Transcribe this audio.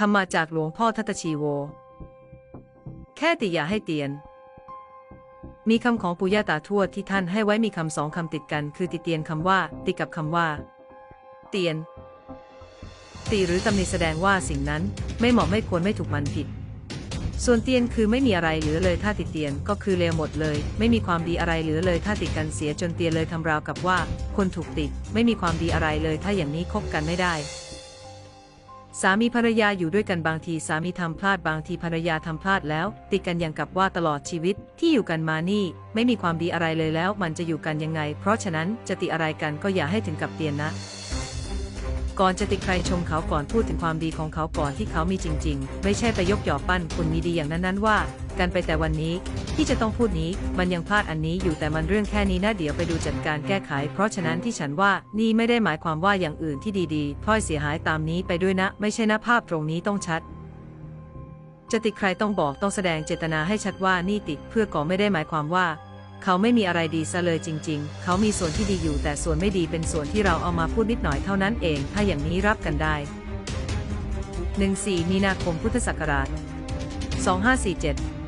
ทำมาจากหลวงพ่อทัตชีโว แค่ติอย่าให้เตียน มีคำของปู่ย่าตาทวดที่ท่านให้ไว้มีคำสองคำติดกัน คือติเตียนคำว่า ติกับคำว่า เตียนติหรือตำหนิแสดงว่าสิ่งนั้นไม่เหมาะไม่ควรไม่ถูกมันผิด ส่วนเตียนคือไม่มีอะไรเหลือเลยถ้าติดเตียนก็คือเลวหมดเลย ไม่มีความดีอะไรเหลือเลยถ้าติดกันเสียจนเตียนเลยทำราวกับว่า คนถูกติดไม่มีความดีอะไรเลยถ้าอย่างนี้คบกันไม่ได้ สามีภรรยาอยู่ด้วยกันบางทีสามีทำพลาดบางทีภรรยาทำพลาดแล้ว ติดกันอย่างกับว่าตลอดชีวิตที่อยู่กันมานี่ ไม่มีความดีอะไรเลยแล้ว มันจะอยู่กันยังไง เพราะฉะนั้นจะติอะไรกันก็อย่าให้ถึงกับเตียนนะ ก่อนจะติดใครชมเขาก่อนพูดถึงความดีของเขาก่อนที่เขามีจริง ๆ ไม่ใช่ไปยกหยอปั้นคุณมีดีอย่างนั้นๆว่า กันไปแต่วันนี้ที่จะต้องพูดนี้มันยังพลาดอันนี้อยู่แต่มันเรื่องแค่นี้นะเดี๋ยวไปดูจัดการแก้ไข เพราะฉะนั้นที่ฉันว่านี่ไม่ได้หมายความว่าอย่างอื่นที่ดีๆพลอยเสียหายตามนี้ไปด้วยนะ ไม่ใช่นะภาพตรงนี้ต้องชัดจะติดใครต้องบอกต้องแสดงเจตนาให้ชัดว่านี่ติดเพื่อก่อไม่ได้หมายความว่า เขาไม่มีอะไรดีซะเลยจริง ๆ เขามีส่วนที่ดีอยู่แต่ส่วนไม่ดีเป็นส่วนที่เราเอามาพูดนิดหน่อยเท่านั้นเอง ถ้าอย่างนี้รับกันได้ 14 มีนาคมพุทธศักราช 2547